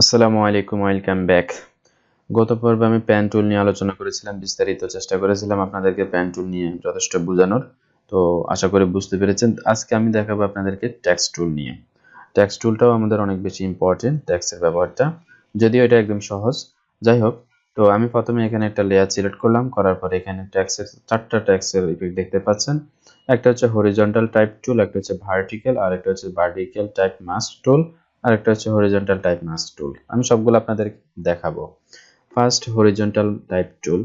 আসসালামু আলাইকুম, welcome back. গত পর্বে আমি প্যান টুল নিয়ে আলোচনা করেছিলাম, বিস্তারিত চেষ্টা করেছিলাম আপনাদেরকে প্যান টুল নিয়ে যথেষ্ট বোঝানোর। তো আশা করি বুঝতে পেরেছেন, আজকে আমি দেখাবো আপনাদেরকে ট্যাক্স টুল নিয়ে। ট্যাক্স টুলটাও আমাদের অনেক বেশি ইম্পর্টেন্ট ট্যাক্সের ব্যবহারটা। যদিও এটা একদম সহজ, যাই হোক, তো আমি প্রথমে এখানে একটা লেয়ার সিলেক্ট করলাম, করার পরে এখানে ট্যাক্সের, চারটা ট্যাক্সের ইফেক্ট দেখতে পাচ্ছেন। একটা হচ্ছে হরিজন্টাল টাইপ টুল একটা হচ্ছে ভার্টিক্যাল আর একটা হচ্ছে ভার্টিক্যাল টাইপ মাস্ক টুল আর একটা হচ্ছে হরিজন্টাল টাইপ মাস্ক টুল আমি সবগুলো আপনাদের দেখাবো। First horizontal type tool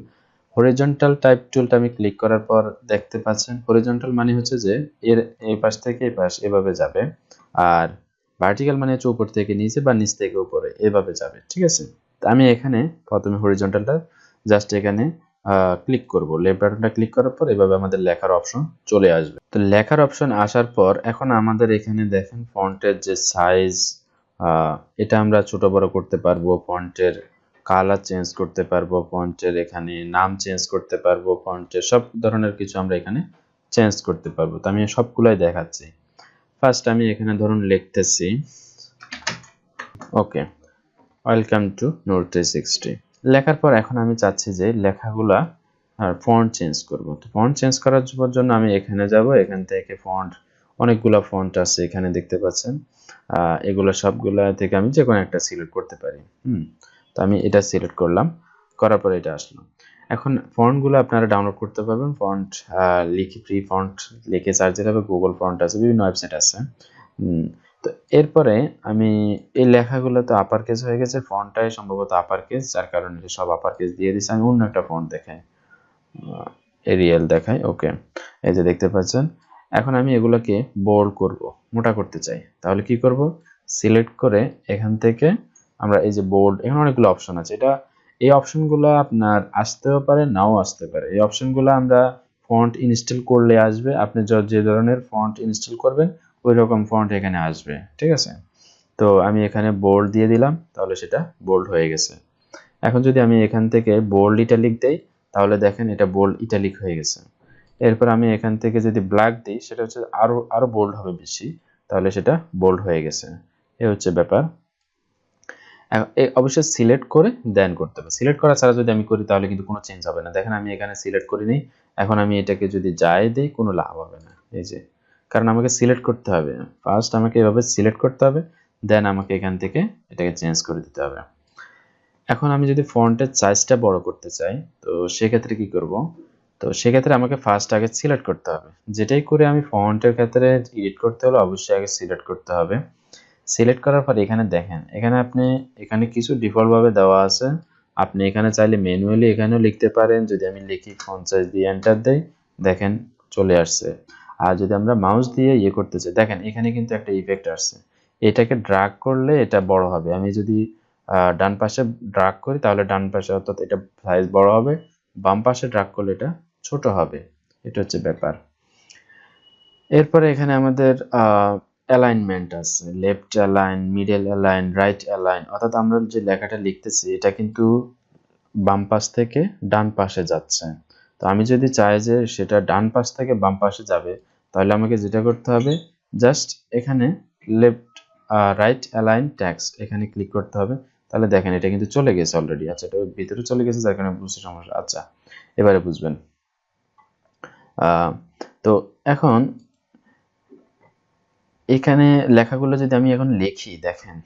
horizontal type টুলটা আমি ক্লিক করার পর দেখতে পাচ্ছেন হরিজন্টাল মানে হচ্ছে যে এর এই পাশ থেকে এই পাশ এভাবে যাবে, আর ভার্টিক্যাল মানে হচ্ছে উপর থেকে নিচে বা নিচ থেকে উপরে এভাবে যাবে, ঠিক আছে? আমি এখানে প্রথমে হরিজন্টালটা জাস্ট এখানে ক্লিক করব। লেফট বাটনটা ক্লিক করার পর এভাবে আমাদের লেখার অপশন চলে আসবে। তো লেখার অপশন আসার পর এখন আমাদের এখানে দেখেন ফন্টের যে সাইজ এটা আমরা ছোট বড় করতে পারব ফন্টের কালার চেঞ্জ করতে পারব ফন্টের এখানে নাম চেঞ্জ করতে পারব ফন্টের সব ধরনের কিছু আমরা এখানে চেঞ্জ করতে পারব। তো আমি সবগুলাই দেখাচ্ছি। ফার্স্ট আমি এখানে ধরুন লিখতেছি। Okay welcome to note three sixty লেখার পর এখন আমি চাচ্ছি যে লেখাগুলা ফন্ট চেঞ্জ করব। তো ফন্ট চেঞ্জ করার জন্য আমি এখানে যাব, এখান থেকে ফন্ট অনেকগুলো ফন্ট আছে এখানে দেখতে পাচ্ছেন। এগুলো সবগুলা থেকে আমি যে কোনো একটা সিলেক্ট করতে পারি। হুম, তো আমি এটা সিলেক্ট করলাম, করার পরে এটা আসলো। এখন ফন্টগুলো আপনারা ডাউনলোড করতে পারবেন। ফন্ট লিখে ফ্রি ফন্ট লিখে সার্চ দিতে হবে গুগল ফন্ট আছে, বিভিন্ন ওয়েবসাইট আছে। তো এরপরে আমি এই লেখাগুলো তো আপার কেস হয়ে গেছে। ফন্টটাই সম্ভবত আপার কেস যার কারণে সব আপার কেস দিয়ে দিচ্ছে আমি অন্য একটা ফন্ট দেখাই। এরিয়াল দেখাই ওকে এই যে দেখতে পাচ্ছেন এখন আমি এগুলোকে বোল্ড করব, মোটা করতে চাই। তাহলে কি করব? সিলেক্ট করে এখান থেকে আমরা এই যে বোল্ড এখানে অনেকগুলো অপশন আছে। এটা, এই অপশনগুলো আপনার আসতেও পারে, নাও আসতে পারে। এই অপশনগুলো আমরা ফন্ট ইনস্টল করলে আসবে। আপনি যে ধরনের ফন্ট ইনস্টল করবেন ওই রকম ফন্ট এখানে আসবে। ঠিক আছে? তো আমি এখানে বোল্ড দিয়ে দিলাম, তাহলে সেটা বোল্ড হয়ে গেছে। এখন যদি আমি এখান থেকে বোল্ড ইটালিক দেই, তাহলে দেখেন এটা বোল্ড ইটালিক হয়ে গেছে। এরপর আমি এখান থেকে যদি ব্ল্যাক দিই, সেটা হচ্ছে আরও আরও বোল্ড হবে বেশি, তাহলে সেটা বোল্ড হয়ে গেছে। এ হচ্ছে ব্যাপার। অবশ্যই সিলেক্ট করে দেন করতে হবে। সিলেক্ট করা ছাড়া যদি আমি করি, তাহলে কিন্তু কোনো চেঞ্জ হবে না। দেখেন আমি এখানে সিলেক্ট করি নি এখন আমি এটাকে যদি যাই দিই, কোনো লাভ হবে না। এই যে, কারণ আমাকে সিলেক্ট করতে হবে। ফার্স্ট আমাকে এভাবে সিলেক্ট করতে হবে দেন আমাকে এখান থেকে এটাকে চেঞ্জ করে দিতে হবে। এখন আমি যদি ফন্টের সাইজটা বড় করতে চাই, তো সেক্ষেত্রে কি করব? তো সেক্ষেত্রে আমাকে ফার্স্ট আগে সিলেক্ট করতে হবে। যেটাই করে আমি ফন্টের ক্ষেত্রে এডিট করতে হলে অবশ্যই আগে সিলেক্ট করতে হবে। সিলেক্ট করার পর এখানে দেখেন, এখানে আপনি, এখানে কিছু ডিফল্টভাবে দেওয়া আছে। আপনি এখানে চাইলে ম্যানুয়ালি এখানেও লিখতে পারেন। যদি আমি লিখি সাইজ দিয়ে এন্টার দেই, দেখেন চলে আসছে। আর যদি আমরা মাউস দিয়ে ইয়ে করতে চাই, দেখেন এখানে কিন্তু একটা ইফেক্ট আসছে। এটাকে ড্রাগ করলে এটা বড় হবে। আমি যদি ডান পাশে ড্রাগ করি, তাহলে ডান পাশে অর্থাৎ এটা সাইজ বড় হবে। বাম পাশে ড্রাগ করলে এটা ছোট হবে। এটা হচ্ছে ব্যাপার। এরপরে এখানে আমাদের অ্যালাইনমেন্ট আছে। Left align middle align right align অর্থাৎ আমরা যে লেখাটা লিখতেছি, এটা কিন্তু বাম পাশ থেকে ডান পাশে যাচ্ছে। তো আমি যদি চাই যে সেটা ডান পাশ থেকে বাম পাশে যাবে, তাহলে আমাকে যেটা করতে হবে জাস্ট এখানে লেফট রাইট অ্যালাইন টেক্সট এখানে ক্লিক করতে হবে। তাহলে দেখেন এটা কিন্তু চলে গেছে অলরেডি আচ্ছা এটা ভিতরে চলে গেছে, যার কারণে বুঝতে সমস্যা। আচ্ছা এবারে বুঝবেন। তো এখন এখানে লেখাগুলো যদি আমি এখন লিখি, দেখেন,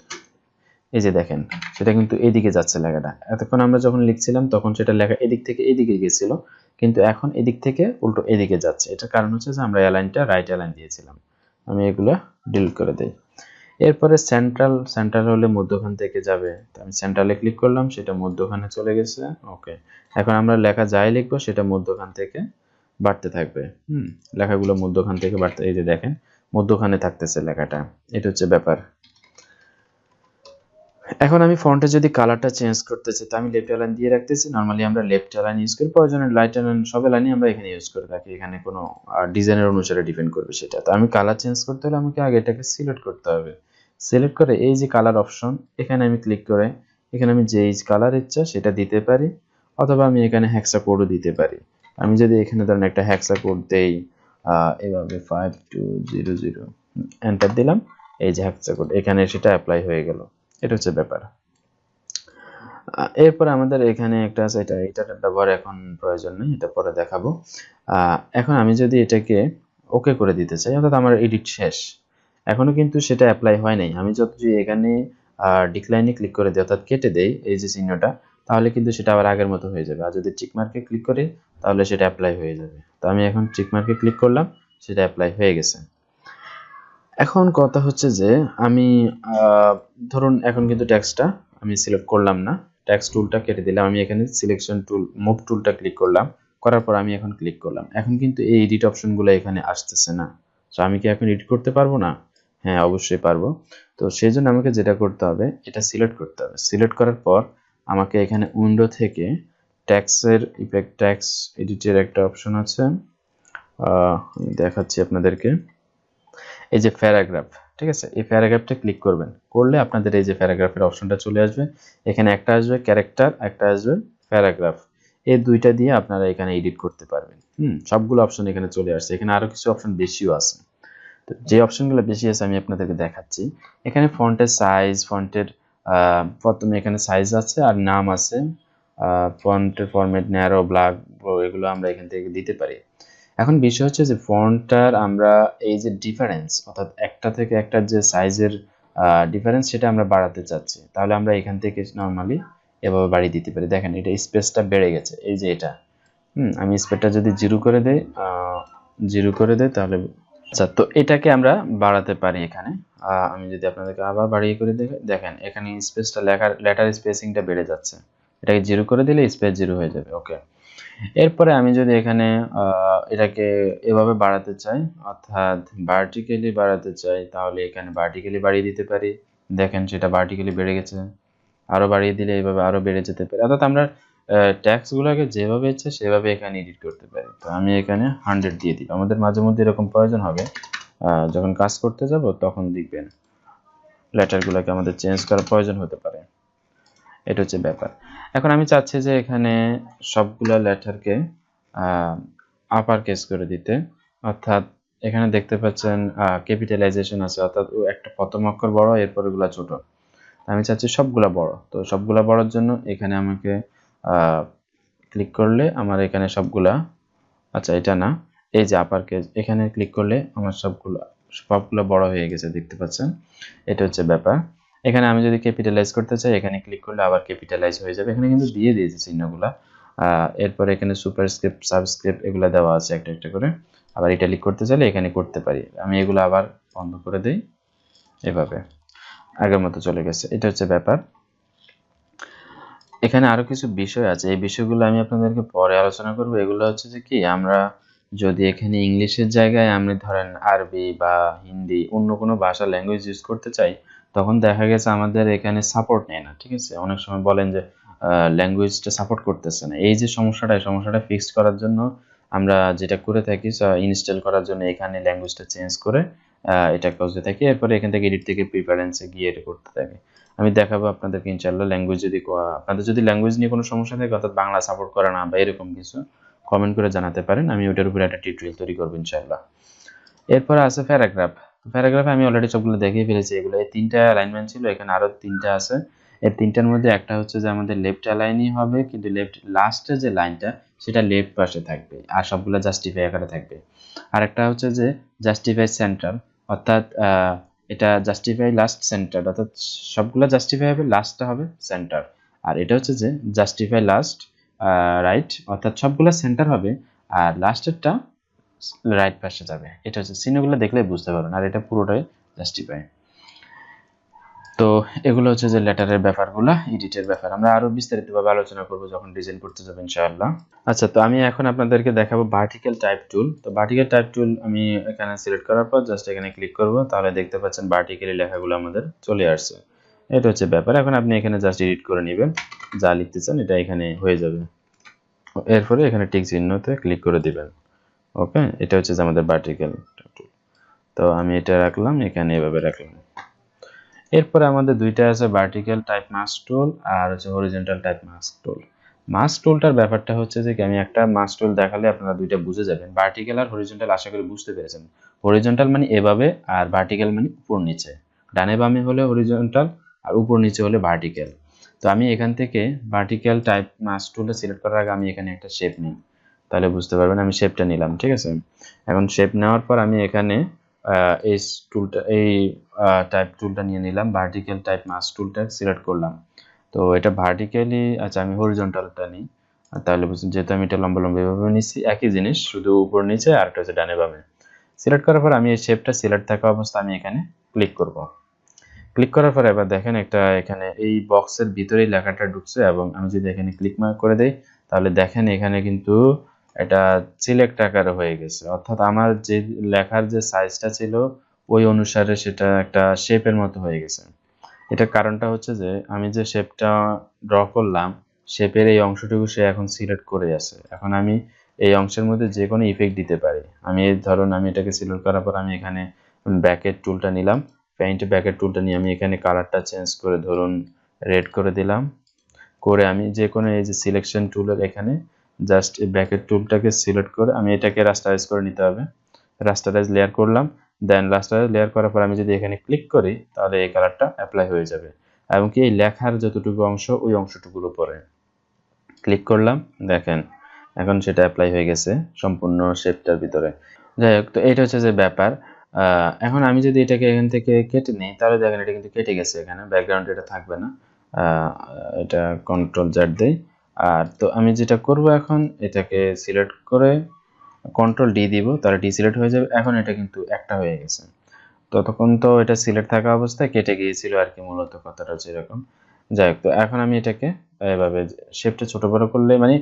এই যে দেখেন, সেটা কিন্তু এদিকে যাচ্ছে লেখাটা। এতক্ষণ আমরা যখন লিখছিলাম, তখন সেটা লেখা এদিক থেকে এদিকে গেছিল, কিন্তু এখন এদিক থেকে উল্টো এদিকে যাচ্ছে। এটার কারণ হচ্ছে যে আমরা অ্যালাইনটা রাইট অ্যালাইন দিয়েছিলাম। আমি এগুলো ডিলিট করে দেই। এরপরে সেন্ট্রাল সেন্ট্রাল হলে মধ্যখান থেকে যাবে। আমি সেন্ট্রালে ক্লিক করলাম, সেটা মধ্যখানে চলে গেছে। ওকে এখন আমরা লেখা যাই লিখব, সেটা মধ্যখান থেকে বাড়তে থাকবে। হুম। লেখাগুলো মধ্যখান থেকে বাড়তে এই যে দেখেন মধ্যখানে থাকতেছে লেখাটা। এটা হচ্ছে ব্যাপার। এখন আমি ফন্টে যদি কালারটা চেঞ্জ করতে চাই তো আমি লেফট অ্যালাইন দিয়ে রাখতেছি। নর্মালি আমরা লেফট অ্যালাইন ইউজ করি প্রয়োজনে লাইট অ্যালাইন সব অ্যালাইনই আমরা এখানে ইউজ করে থাকি। এখানে কোনো ডিজাইনের অনুসারে ডিপেন্ড করবে সেটা। তো আমি কালার চেঞ্জ করতে হলে আমাকে আগে এটাকে সিলেক্ট করতে হবে। সিলেক্ট করে এই যে কালার অপশন এখানে আমি ক্লিক করে এখানে আমি যে কালার ইচ্ছা সেটা দিতে পারি অথবা আমি এখানে হ্যাক্সা কোডও দিতে পারি। আমি যদি এখানে ধরেন একটা হ্যাক্সা কোড দেই এভাবে five two zero zero enter দিলাম, এই যে হ্যাকচা কোড এখানে সেটা অ্যাপ্লাই হয়ে গেল। এটা হচ্ছে ব্যাপার। এরপরে আমাদের এখানে একটা আছে, এটা এটার ব্যবহার এখন প্রয়োজন নেই, এটা পরে দেখাবো। এখন আমি যদি এটাকে ওকে করে দিতে চাই, অর্থাৎ আমার এডিট শেষ। এখনও কিন্তু সেটা অ্যাপ্লাই হয় নাই। আমি যত যদি এখানে ডিক্লাইনে ক্লিক করে দিই, অর্থাৎ কেটে দেই, এই যে চিহ্নটা তাহলে কিন্তু সেটা আবার আগের মতো হয়ে যাবে। আর যদি টিক মার্কে ক্লিক করি, তাহলে সেটা অ্যাপ্লাই হয়ে যাবে। তো আমি এখন টিক মার্কে ক্লিক করলাম, সেটা অ্যাপ্লাই হয়ে গেছে। এখন কথা হচ্ছে যে, আমি ধরুন এখন কিন্তু ট্যাক্সটা আমি সিলেক্ট করলাম না। ট্যাক্স টুলটা কেটে দিলাম। আমি এখানে সিলেকশন টুল মুভ টুলটা ক্লিক করলাম। করার পর আমি এখন ক্লিক করলাম। এখন কিন্তু এই এডিট অপশনগুলো এখানে আসতেছে না। তো আমি কি এখন এডিট করতে পারব না? হ্যাঁ অবশ্যই পারব। তো সেই জন্য আমাকে যেটা করতে হবে, এটা সিলেক্ট করতে হবে। সিলেক্ট করার পর আমাকে এখানে উইন্ডো থেকে ট্যাক্সের ইফেক্ট ট্যাক্স এডিটের একটা অপশন আছে। দেখাচ্ছি আপনাদেরকে। এই যে প্যারাগ্রাফ, ঠিক আছে? এই প্যারাগ্রাফটা ক্লিক করবেন। করলে আপনাদের এই যে প্যারাগ্রাফের অপশনটা চলে আসবে। এখানে একটা আসবে, ক্যারেক্টার, একটা আসবে, প্যারাগ্রাফ। এই দুইটা দিয়ে আপনারা এখানে এডিট করতে পারবেন। হুম, সবগুলো অপশন এখানে চলে আসছে। এখানে আরও কিছু অপশন বেশিও আছে। তো যে অপশনগুলো বেশি আছে, আমি আপনাদেরকে দেখাচ্ছি। এখানে ফন্টের সাইজ ফন্টের প্রথমে এখানে সাইজ আছে আর নাম আছে ফন্টের ফরম্যাট ন্যারো ব্ল্যাক এগুলো আমরা এখান থেকে দিতে পারি। এখন বিষয় হচ্ছে যে ফন্টটার আমরা এই যে ডিফারেন্স অর্থাৎ একটা থেকে একটা যে সাইজের ডিফারেন্স সেটা আমরা বাড়াতে চাচ্ছি, তাহলে আমরা এখান থেকে নর্মালি এভাবে বাড়িয়ে দিতে পারি। দেখেন, এটা স্পেসটা বেড়ে গেছে, এই যে এটা। হুম, আমি স্পেসটা যদি জিরো করে দেই জিরো করে দেই তাহলে আচ্ছা তো এটাকে আমরা বাড়াতে পারি এখানে। আমি যদি আপনাদেরকে আবার বাড়িয়ে করে দেখে, দেখেন, এখানে স্পেসটা লেখার লেটার স্পেসিংটা বেড়ে যাচ্ছে। এটাকে জিরো করে দিলে স্পেস জিরো হয়ে যাবে ওকে এরপরে আমি যদি এখানে এটাকে এভাবে বাড়াতে চাই, অর্থাৎ ভার্টিক্যালি বাড়াতে চাই, তাহলে এখানে ভার্টিক্যালি বাড়িয়ে দিতে পারি। দেখেন, সেটা ভার্টিক্যালি বেড়ে গেছে। আরও বাড়িয়ে দিলে এইভাবে আরও বেড়ে যেতে পারে। অর্থাৎ আমরা ট্যাক্সগুলোকে যেভাবে ইচ্ছে সেভাবে এখানে এডিট করতে পারি। তো আমি এখানে হান্ড্রেড দিয়ে দিই আমাদের মাঝে মধ্যে এরকম প্রয়োজন হবে। যখন কাজ করতে যাব, তখন দেখবেন লেটারগুলোকে আমাদের চেঞ্জ করার প্রয়োজন হতে পারে। এটা হচ্ছে ব্যাপার। এখন আমি চাচ্ছি যে এখানে সবগুলো লেটারকে আপার কেস করে দিতে। অর্থাৎ এখানে দেখতে পাচ্ছেন ক্যাপিটালাইজেশন আছে, অর্থাৎ ও একটা প্রথম অক্ষর বড় এরপর এগুলা ছোট আমি চাচ্ছি সবগুলা বড়। তো সবগুলা বড়র জন্য এখানে আমাকে ক্লিক করলে আমার এখানে সবগুলা আচ্ছা এটা না। এই যে আপার কেস এখানে ক্লিক করলে আমার সবগুলো সবগুলো বড় হয়ে গেছে, দেখতে পাচ্ছেন? এটা হচ্ছে ব্যাপার। এখানে আমি যদি ক্যাপিটালাইজ করতে চাই, এখানে ক্লিক করলে আবার ক্যাপিটালাইজ হয়ে যাবে। এখানে কিন্তু দিয়ে দিয়েছে চিহ্নগুলা। এরপরে এখানে সুপারস্ক্রিপ্ট সাবস্ক্রিপ্ট এগুলো দেওয়া আছে একটা একটা করে। আবার এটা ইটালিক করতে চাইলে এখানে করতে পারি। আমি এগুলো আবার বন্ধ করে দিই এভাবে। আগের মতো চলে গেছে। এটা হচ্ছে ব্যাপার। এখানে আরও কিছু বিষয় আছে। এই বিষয়গুলো আমি আপনাদেরকে পরে আলোচনা করব। এগুলো হচ্ছে যে কি, আমরা যদি এখানে ইংলিশের জায়গায় আমি ধরেন আরবি বা হিন্দি অন্য কোনো ভাষা ল্যাঙ্গুয়েজ ইউজ করতে চাই, তখন দেখা গেছে আমাদের এখানে সাপোর্ট নেয় না, ঠিক আছে? অনেক সময় বলেন যে ল্যাঙ্গুয়েজটা সাপোর্ট করতেছে না। এই যে সমস্যাটা, এই সমস্যাটা ফিক্স করার জন্য আমরা যেটা করে থাকি ইনস্টল করার জন্য এখানে ল্যাঙ্গুয়েজটা চেঞ্জ করে এটা করতে থাকি। এরপরে এখান থেকে এডিট থেকে প্রিফারেন্সে গিয়ে এটা করতে থাকি। আমি দেখাবো আপনাদেরকে ইনশাল্লাহ ল্যাঙ্গুয়েজ যদি, আপনাদের যদি ল্যাঙ্গুয়েজ নিয়ে কোনো সমস্যা থাকে, অর্থাৎ বাংলা সাপোর্ট করে না বা এরকম কিছু কমেন্ট করে জানাতে পারেন, আমি ওটার উপরে একটা টিউটোরিয়াল তৈরি করব ইনশাল্লাহ এরপর আছে প্যারাগ্রাফ প্যারাগ্রাফে আমি অলরেডি সবগুলো দেখিয়ে ফেলেছি, এগুলো এই তিনটা অ্যালাইনমেন্ট ছিল, এখানে আরও তিনটা আছে। এই তিনটার মধ্যে একটা হচ্ছে যে আমাদের লেফট অ্যালাইনই হবে, কিন্তু লেফট লাস্টের যে লাইনটা সেটা লেফট পাশে থাকবে, আর সবগুলো জাস্টিফাই আকারে থাকবে। আর একটা হচ্ছে যে জাস্টিফাই সেন্টার অর্থাৎ এটা জাস্টিফাই লাস্ট সেন্টার অর্থাৎ সবগুলো জাস্টিফাই হবে লাস্টটা হবে সেন্টার আর এটা হচ্ছে যে জাস্টিফাই লাস্ট রাইট অর্থাৎ সবগুলো সেন্টার হবে আর লাস্টেরটা রাইট পাশে যাবে। এটা হচ্ছে চিহ্নগুলো দেখলে বুঝতে পারবেন, আর এটা পুরোটাই জাস্টিফাই তো এগুলো হচ্ছে যে লেটারের ব্যাপারগুলো এডিটের ব্যাপার। আমরা আরও বিস্তারিতভাবে আলোচনা করব যখন ডিজাইন করতে যাবেন ইনশাআল্লাহ। আচ্ছা তো আমি এখন আপনাদেরকে দেখাবো ভার্টিক্যাল টাইপ টুল তো ভার্টিক্যাল টাইপ টুল আমি এখানে সিলেক্ট করার পর জাস্ট এখানে ক্লিক করব, তাহলে দেখতে পাচ্ছেন ভার্টিক্যালি লেখাগুলো আমাদের চলে আসছে। এটা হচ্ছে ব্যাপার। এখন আপনি এখানে জাস্ট এডিট করে নেবেন। যা লিখতে চান, এটা এখানে হয়ে যাবে। এরপরে এখানে টিক চিহ্নতে ক্লিক করে দিবেন। ওকে? এটা হচ্ছে যে আমাদের ভার্টিক্যাল তো আমি এটা রাখলাম, এখানে এভাবে রাখলাম। এরপরে আমাদের দুইটা আছে ভার্টিক্যাল টাইপ মাস্ক টুল আর হচ্ছে horizontal type mask tool mask টুলটার ব্যাপারটা হচ্ছে যে আমি একটা মাস্ক টুল দেখালে আপনারা দুইটা বুঝে যাবেন। ভার্টিক্যাল আর হরিজন্টাল আশা করি বুঝতে পেরেছেন। হরিজন্টাল মানে এভাবে আর ভার্টিক্যাল মানে উপর নিচে। ডানে বামে হলে হরিজন্টাল আর উপর নিচে হলে ভার্টিক্যাল তো আমি এখান থেকে ভার্টিক্যাল টাইপ মাস টুলটা সিলেক্ট করার আগে আমি এখানে একটা শেপ নিই। তাহলে বুঝতে পারবেন আমি শেপটা নিলাম, ঠিক আছে? এখন শেপ নেওয়ার পর আমি এখানে এই টুলটা এই টাইপ টুলটা নিয়ে নিলাম ভার্টিক্যাল টাইপ মাস টুলটা সিলেক্ট করলাম। তো এটা ভার্টিক্যালি আচ্ছা আমি হরিজন্টালটা নিই। তাহলে বুঝুন যেহেতু আমি এটা লম্বা লম্বা এভাবে নিচ্ছি, একই জিনিস, শুধু উপর নিচে আর একটা হচ্ছে ডানে বামে। সিলেক্ট করার পর আমি এই শেপটা সিলেক্ট থাকা অবস্থা আমি এখানে ক্লিক করব। ক্লিক করার পরে এবার দেখেন একটা এখানে এই বক্সের ভিতরেই লেখাটা ঢুকছে এবং আমি যদি এখানে ক্লিক মার্ক করে দেই, তাহলে দেখেন এখানে কিন্তু এটা সিলেক্ট আকারে হয়ে গেছে। অর্থাৎ আমার যে লেখার যে সাইজটা ছিল, ওই অনুসারে সেটা একটা শেপের মতো হয়ে গেছে। এটা কারণটা হচ্ছে যে, আমি যে শেপটা ড্র করলাম শেপের এই অংশটুকু সে এখন সিলেক্ট করে আছে। এখন আমি এই অংশের মধ্যে যে কোনো ইফেক্ট দিতে পারি। আমি ধরুন আমি এটাকে সিলেক্ট করার পর আমি এখানে ব্যাকেট টুলটা নিলাম। পেইন্ট ব্যাকেট টুলটা নিয়ে আমি এখানে কালারটা চেঞ্জ করে ধরুন রেড করে দিলাম। করে আমি যে কোনো এই যে সিলেকশন টুলের এখানে জাস্ট এই ব্যাকেট টুলটাকে সিলেক্ট করে আমি এটাকে রাস্টারাইজ করে নিতে হবে। রাস্টারাইজ লেয়ার করলাম দেন রাস্টারাইজ লেয়ার করার পর আমি যদি এখানে ক্লিক করি, তাহলে এই কালারটা অ্যাপ্লাই হয়ে যাবে। এবং কি এই লেখার যতটুকু অংশ, ওই অংশটুকুর উপরে ক্লিক করলাম, দেখেন, এখন সেটা অ্যাপ্লাই হয়ে গেছে সম্পূর্ণ শেপটার ভিতরে। যাই হোক, তো এটা হচ্ছে যে ব্যাপার। এখন আমি যদি এটাকে এখান থেকে কেটে নিই, তাহলে দেখেন এটা কিন্তু কেটে গেছে এখানে ব্যাকগ্রাউন্ড এটা থাকবে না। এটা কন্ট্রোল জ্যাট দেই। আর তো আমি যেটা করব এখন, এটাকে সিলেক্ট করে কন্ট্রোল ডি দিব, তাহলে ডি সিলেক্ট হয়ে যাবে। এখন এটা কিন্তু একটা হয়ে গেছে। ততক্ষণ তো এটা সিলেক্ট থাকা অবস্থায় কেটে গিয়েছিল আর কি, মূলত কথাটা এরকম যাই হোক, তো এখন আমি এটাকে এভাবে শেপটা ছোট বড় করলে মানে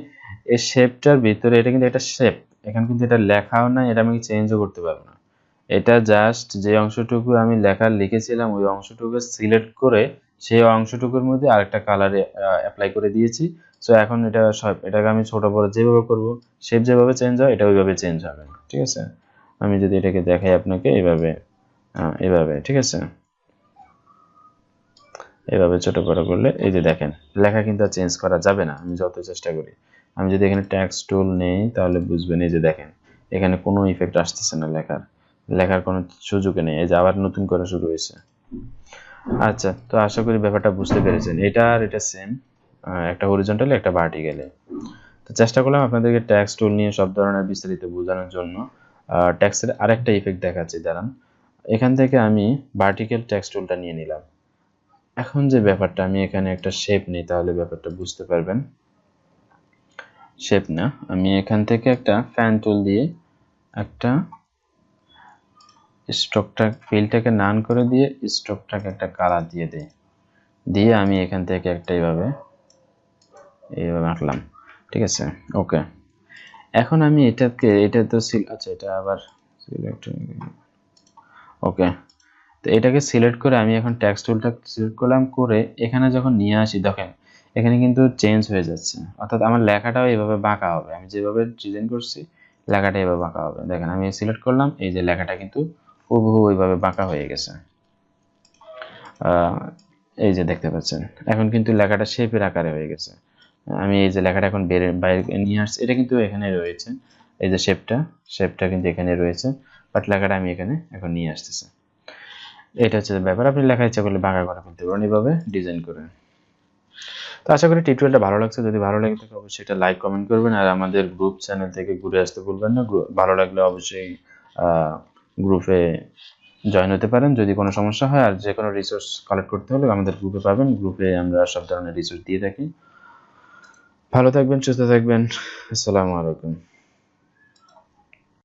এই শেপটার ভিতরে এটা কিন্তু একটা শেপ এখানে কিন্তু এটা লেখাও না এটা আমি চেঞ্জও করতে পারব না। এটা জাস্ট যে অংশটুকু আমি লেখা লিখেছিলাম, ওই অংশটুকু সিলেক্ট করে সেই অংশটুকুর মধ্যে আরেকটা কালারে অ্যাপ্লাই করে দিয়েছি। সো এখন এটা সব, এটাকে আমি ছোট বড় যেভাবে করব শেপ যেভাবে চেঞ্জ হয়, এটা ওইভাবে চেঞ্জ হবে। ঠিক আছে? আমি যদি এটাকে দেখাই আপনাকে এইভাবে এভাবে, ঠিক আছে? এভাবে ছোট বড় করলে, এই যে দেখেন, লেখা কিন্তু চেঞ্জ করা যাবে না, আমি যত চেষ্টা করি। আমি যদি এখানে ট্যাক্স টুল নেই, তাহলে বুঝবেন, এই যে দেখেন, এখানে কোনো ইফেক্ট আসতেছে না লেখার। লেখার কোনো সুযোগ নেই। এই যে আবার নতুন করে শুরু হয়েছে। আচ্ছা তো আশা করি ব্যাপারটা বুঝতে পেরেছেন। এটা আর এটা সেম একটা হরিজন্টালে একটা ভার্টিক্যালে তো চেষ্টা করলাম আপনাদেরকে ট্যাক্স টুল নিয়ে সব ধরনের বিস্তারিত বোঝানোর জন্য। ট্যাক্সের আরেকটা ইফেক্ট দেখাচ্ছি, দাঁড়ান। এখান থেকে আমি ভার্টিক্যাল ট্যাক্স টুলটা নিয়ে নিলাম। এখন যে ব্যাপারটা, আমি এখানে একটা শেপ নিই, তাহলে ব্যাপারটা বুঝতে পারবেন। শেপ না, আমি এখান থেকে একটা ফ্যান টুল দিয়ে একটা স্ট্রোকটা ফিলটাকে নান করে দিয়ে স্ট্রোকটাকে একটা কালার দিয়ে দিই। দিয়ে আমি এখান থেকে একটা এইভাবে এইভাবে আঁকলাম ঠিক আছে? ওকে। এখন আমি এটাকে, এটা তো সিল আচ্ছা এটা আবার সিলেক্ট ওকে। তো এটাকে সিলেক্ট করে আমি এখন ট্যাক্স টুলটা সিলেক্ট করলাম, করে এখানে যখন নিয়ে আসি, দেখেন, এখানে কিন্তু চেঞ্জ হয়ে যাচ্ছে। অর্থাৎ আমার লেখাটাও এভাবে বাঁকা হবে। আমি যেভাবে ডিজাইন করছি, লেখাটা এভাবে বাঁকা হবে। দেখেন, আমি সিলেক্ট করলাম, এই যে লেখাটা কিন্তু হুবহু ওইভাবে বাঁকা হয়ে গেছে। এই যে দেখতে পাচ্ছেন, এখন কিন্তু লেখাটা শেপের আকারে হয়ে গেছে। আমি এই যে লেখাটা এখন বের, বাইরে নিয়ে আসছি, এটা কিন্তু এখানে রয়েছে। এই যে শেপটা শেপটা কিন্তু এখানে রয়েছে বাট লেখাটা আমি এখানে এখন নিয়ে আসতেছি। এটা হচ্ছে ব্যাপার, আপনি লেখা ইচ্ছা করলে বাঁকা করে ফেলতে পারেন এইভাবে ডিজাইন করে। তো আশা করি টিউটোরিয়ালটা ভালো লাগছে, যদি ভালো লাগে থাকে অবশ্যই এটা লাইক কমেন্ট করবেন, আর আমাদের গ্রুপ চ্যানেল থেকে ঘুরে আসতে ভুলবেন না। ভালো লাগলে অবশ্যই গ্রুপে জয়েন হতে পারেন যদি কোনো সমস্যা হয়। আর যে কোনো রিসোর্স কালেক্ট করতে হলে আমাদের গ্রুপে পাবেন। গ্রুপে আমরা সব ধরনের রিসোর্স দিয়ে থাকি। ভালো থাকবেন, সুস্থ থাকবেন। আসসালামু আলাইকুম।